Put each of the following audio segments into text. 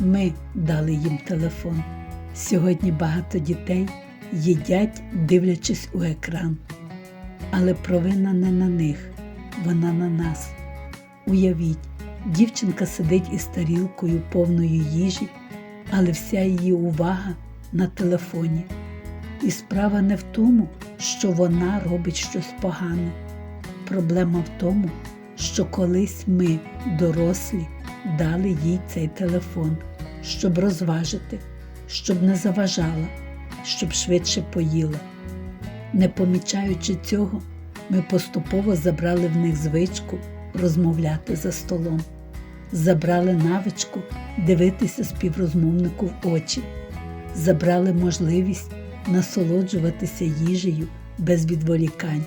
ми дали їм телефон. Сьогодні багато дітей їдять, дивлячись у екран. Але провина не на них, вона на нас. Уявіть, дівчинка сидить із тарілкою повною їжі, але вся її увага на телефоні. І справа не в тому, що вона робить щось погане. Проблема в тому, що колись ми, дорослі, дали їй цей телефон, щоб розважити, щоб не заважала, щоб швидше поїла. Не помічаючи цього, ми поступово забрали в них звичку розмовляти за столом, забрали навичку дивитися співрозмовнику в очі, забрали можливість насолоджуватися їжею без відволікань.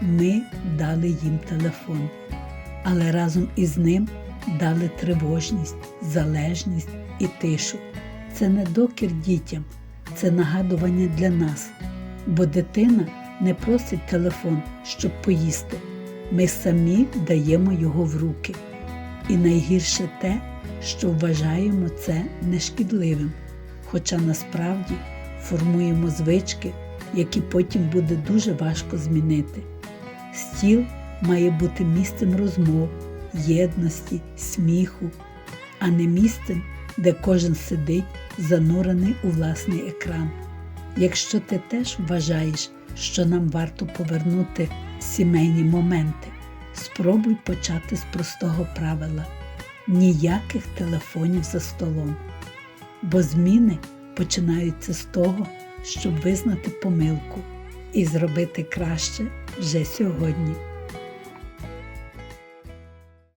Ми дали їм телефон, але разом із ним дали тривожність, залежність і тишу. Це не докір дітям, це нагадування для нас, бо дитина не просить телефон, щоб поїсти. Ми самі даємо його в руки. І найгірше те, що вважаємо це нешкідливим, хоча насправді формуємо звички, які потім буде дуже важко змінити. Стіл має бути місцем розмов, єдності, сміху, а не місцем, де кожен сидить занурений у власний екран. Якщо ти теж вважаєш, що нам варто повернути сімейні моменти, спробуй почати з простого правила ніяких телефонів за столом. Бо зміни починаються з того, щоб визнати помилку і зробити краще вже сьогодні.